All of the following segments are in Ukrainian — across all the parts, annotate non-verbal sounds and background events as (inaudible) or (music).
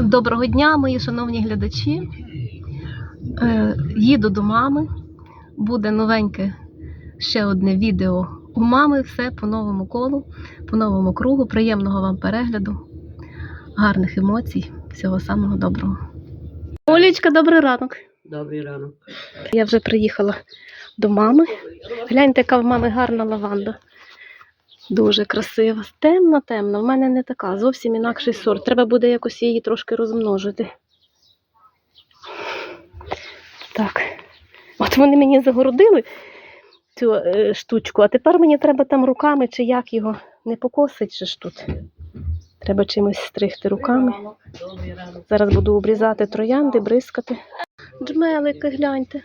Доброго дня, мої шановні глядачі. Е, їду до мами. Буде новеньке ще одне відео у мами. Все по новому колу, по новому кругу. Приємного вам перегляду, гарних емоцій, всього самого доброго. Олічка, добрий ранок. Добрий ранок. Я вже приїхала до мами. Гляньте, яка в мами гарна лаванда. Дуже красива. Темна, темна. В мене не така, зовсім інакший сорт. Треба буде якось її трошки розмножити. Так. От вони мені загородили цю е, штучку, а тепер мені треба там руками чи як його не покосить же ж тут. Треба чимось стригти руками. Зараз буду обрізати троянди, бризкати. Джмелики, гляньте.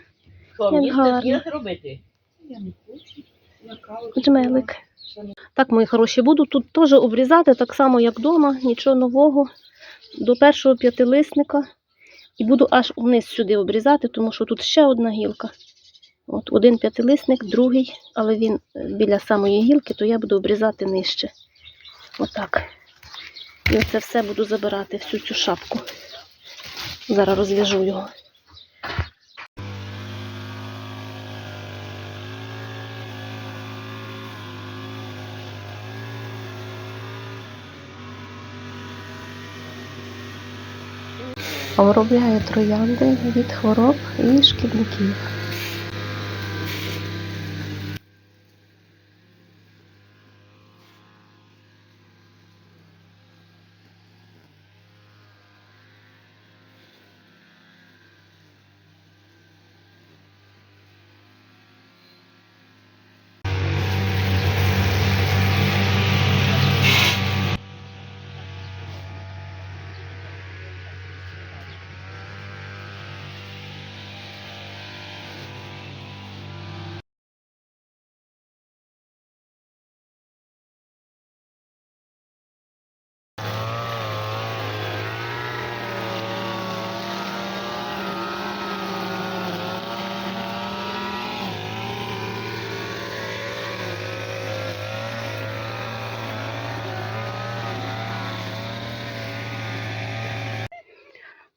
Як гарно. Джмелик. Так, мої хороші, буду тут теж обрізати, так само, як вдома, нічого нового. До першого п'ятилисника. І буду аж вниз сюди обрізати, тому що тут ще одна гілка. От один п'ятилисник, другий, але він е, біля самої гілки, то я буду обрізати нижче. Отак. І оце все буду забирати, всю цю шапку. Зараз розв'яжу його. Обробляю троянди від хвороб і шкідників.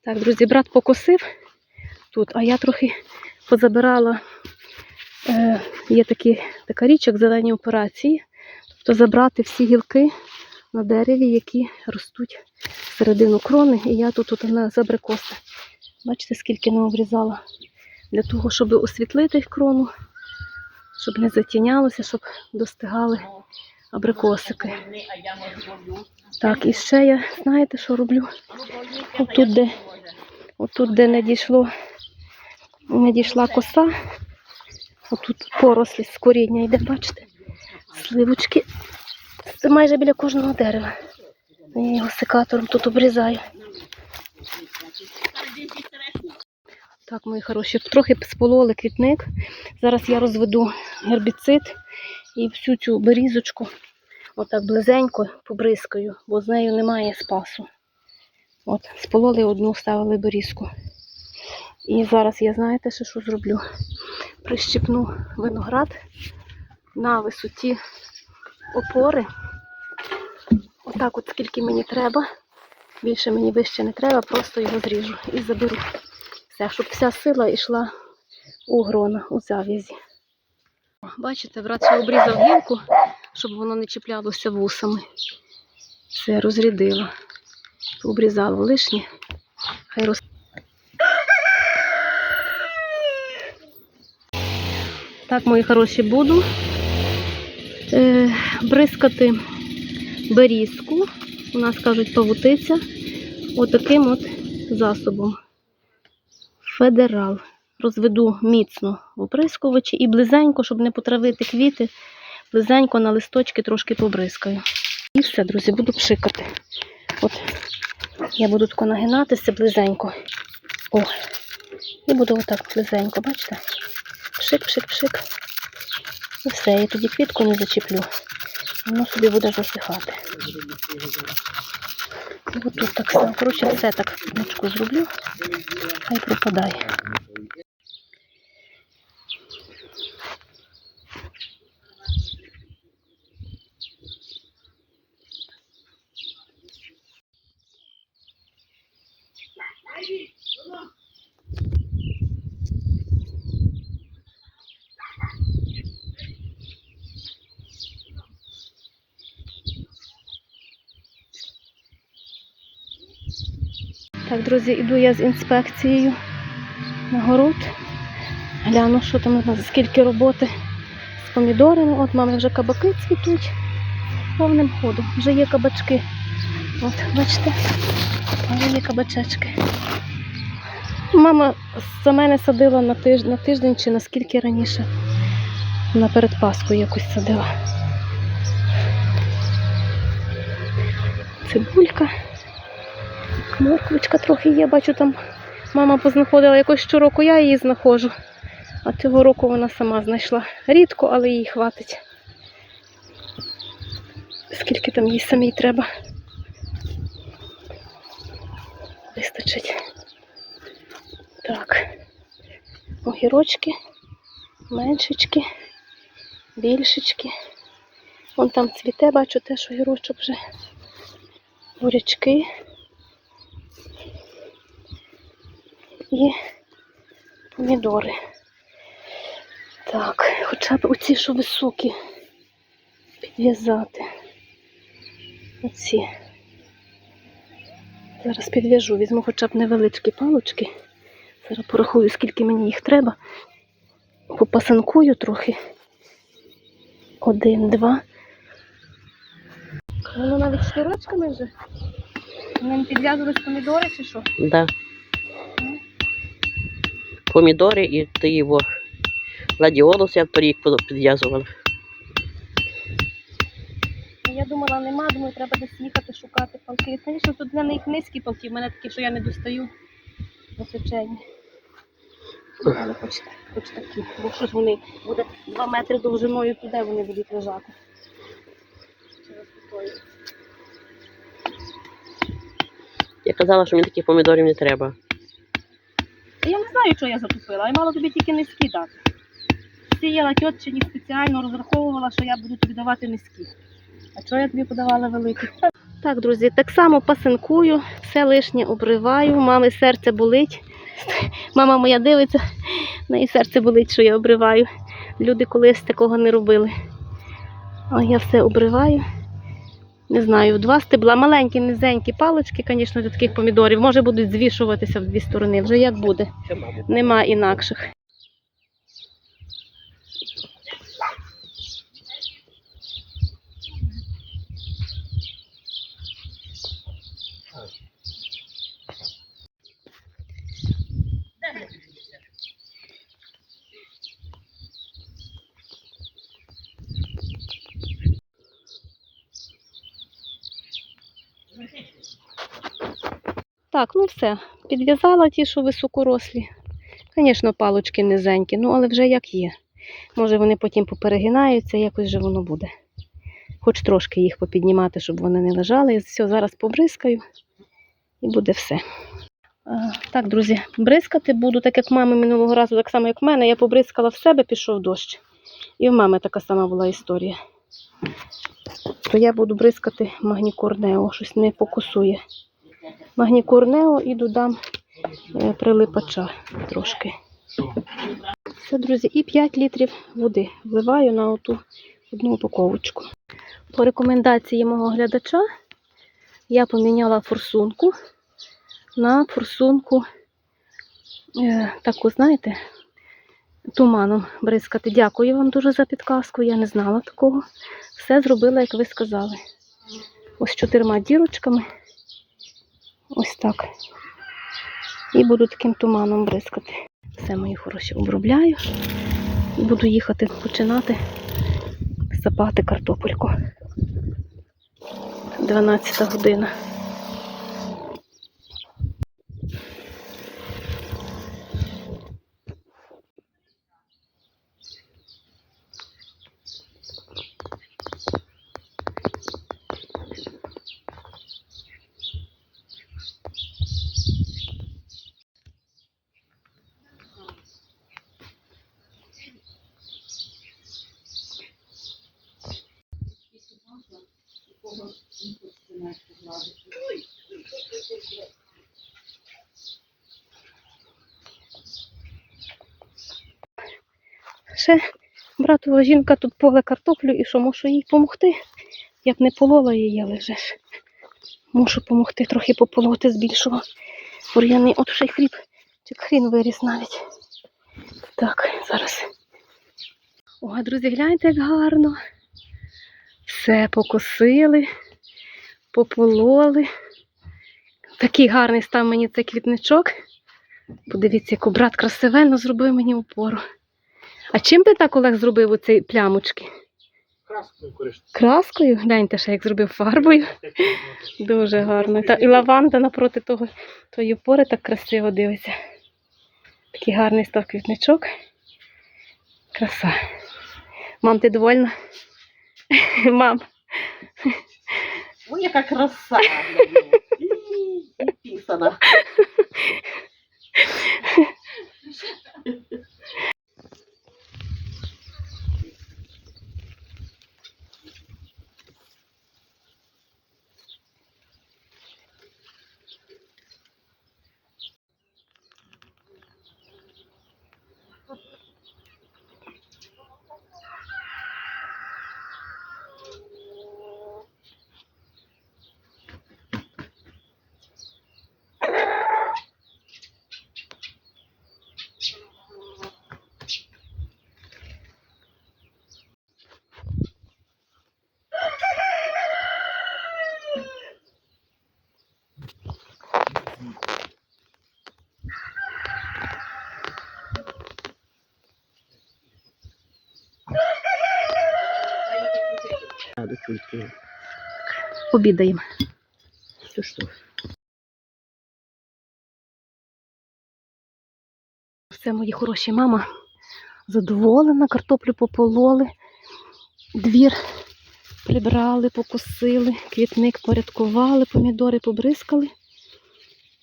Так, друзі, брат покосив тут, а я трохи позабирала. Е, є такі, така річ, як зелені операції. Тобто забрати всі гілки на дереві, які ростуть всередину крони. І я тут, тут на забрикоси. Бачите, скільки не обрізала. Для того, щоб освітлити крону, щоб не затінялося, щоб достигали абрикосики. Так, і ще я, знаєте, що роблю? Отут, де, отут, де не дійшло, не дійшла коса, отут порослі з коріння йде, бачите? Сливочки. Це майже біля кожного дерева. Я його секатором тут обрізаю. Так, мої хороші, трохи спололи квітник. Зараз я розведу гербіцид і всю цю берізочку отак близенько побризкаю, бо з нею немає спасу. От, спололи одну, ставили берізку. І зараз я знаєте, ще що зроблю? Прищепну виноград на висоті опори. Отак от скільки мені треба. Більше мені вище не треба, просто його зріжу і заберу. Все, щоб вся сила йшла у грона, у зав'язі. Бачите, брат ще обрізав гілку, щоб воно не чіплялося вусами. Все, розрядила. Обрізала лишнє. Хай роз... Так, мої хороші, буду е, бризкати берізку. У нас кажуть павутиця. Отаким от засобом. Федерал. Розведу міцно в оприскувачі і близенько, щоб не потравити квіти, близенько на листочки трошки побризкаю. І все, друзі, буду пшикати. От я буду тако нагинатися близенько. О, і буду отак близенько, бачите? Пшик, пшик, пшик. І все, я тоді квітку не зачіплю. Воно собі буде засихати. І отут так само. Коротше, все так нічку зроблю. Хай пропадає. Так, друзі, іду я з інспекцією на город. Гляну, що там у нас, скільки роботи з помідорами. От мами вже кабаки цвітуть повним ходом. Вже є кабачки. От, бачите, вже є кабачечки. Мама за мене садила на тиждень, на тиждень чи наскільки раніше. На перед Пасхою якось садила. Цибулька. Морквочка трохи є, бачу там мама познаходила якось щороку, я її знаходжу. А цього року вона сама знайшла. Рідко, але їй хватить. Скільки там їй самій треба. Вистачить. Так. Огірочки, меншечки, більшечки. Вон там цвіте, бачу теж огірочок вже. Бурячки. І помідори. Так, хоча б оці, що високі, підв'язати. Оці. Зараз підв'яжу, візьму хоча б невеличкі палочки. Зараз порахую, скільки мені їх треба. Попасанкую трохи. Один, два. Воно навіть шнурочками вже. Ним підв'язувались помідори чи що? Да. Помідори і ти його гладіолус я торік підв'язувала. Я думала, нема, думаю, треба десь їхати шукати палки. Звісно, тут для них низькі палки, в мене такі, що я не достаю височені. Але хоч, хоч такі. Бо що ж вони буде 2 метри довжиною, то де вони будуть лежати? Я казала, що мені таких помідорів не треба. Знаю, що я затупила, я мала тобі тільки низькі дати. Сіяла тьотчині спеціально розраховувала, що я буду тобі давати низькі. А чого я тобі подавала великі? Так, друзі, так само пасинкую, все лишнє обриваю. Мами серце болить. Мама моя дивиться, в неї серце болить, що я обриваю. Люди колись такого не робили. А я все обриваю. Не знаю, два стебла, маленькі, низенькі палочки, звісно, для таких помідорів. Може будуть звішуватися в дві сторони, вже як буде. Нема інакших. Так, ну все. Підв'язала ті, що високорослі. Звісно, палочки низенькі, ну але вже як є. Може вони потім поперегинаються, якось же воно буде. Хоч трошки їх попіднімати, щоб вони не лежали. Все, зараз побризкаю і буде все. Так, друзі, бризкати буду, так як мами минулого разу, так само як в мене. Я побризкала в себе, пішов дощ. І в мами така сама була історія. То я буду бризкати магнікорнео, щось не фокусує. Магнікорнео і додам е, прилипача трошки. Все, друзі, і 5 літрів води вливаю на оту одну упаковочку. По рекомендації мого глядача я поміняла форсунку на форсунку е, таку, знаєте, туманом бризкати. Дякую вам дуже за підказку, я не знала такого. Все зробила, як ви сказали. Ось чотирма дірочками. Ось так. І буду таким туманом бризкати. Все, мої хороші, обробляю. Буду їхати починати сапати картопельку. 12 година. Ще братова жінка тут поле картоплю і що можу їй допомогти. Як не полола її, але ж мушу допомогти трохи пополоти з більшого. Бур'яний от ще й хліб, чи хрін виріс навіть. Так, зараз. Ого, друзі, гляньте, як гарно. Все покосили, попололи. Такий гарний став мені цей квітничок. Подивіться, яку брат красивенно зробив мені упору. А чим ти так Олег зробив оці плямочки? Краскою користуюсь. Краскою? Гляньте ще, як зробив фарбою. Дуже гарно. Та, і лаванда напроти того, тої опори так красиво дивиться. Такий гарний став квітничок. Краса. Мам, ти довольна? (laughs) Мам, Ой, яка краса! (laughs) І (laughs) до чульки. обідаємо. Що ж то? Все, мої хороші мама задоволена, картоплю попололи, двір прибрали, покосили, квітник порядкували, помідори побризкали.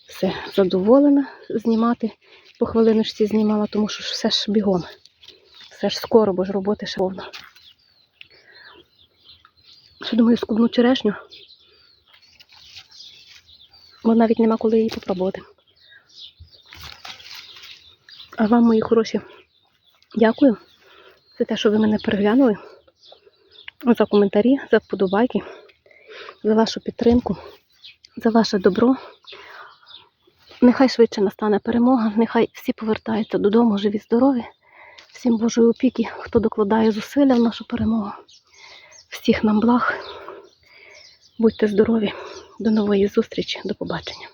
Все, задоволена знімати. По хвилиночці знімала, тому що все ж бігом. Все ж скоро, бо ж роботи ще повно. Ще думаю, скубну черешню. Бо навіть нема коли її попробувати. А вам, мої хороші, дякую за те, що ви мене переглянули, за коментарі, за вподобайки, за вашу підтримку, за ваше добро. Нехай швидше настане перемога, нехай всі повертаються додому, живі, здорові. Всім Божої опіки, хто докладає зусилля в нашу перемогу. Всіх нам благ. Будьте здорові. До нової зустрічі. До побачення.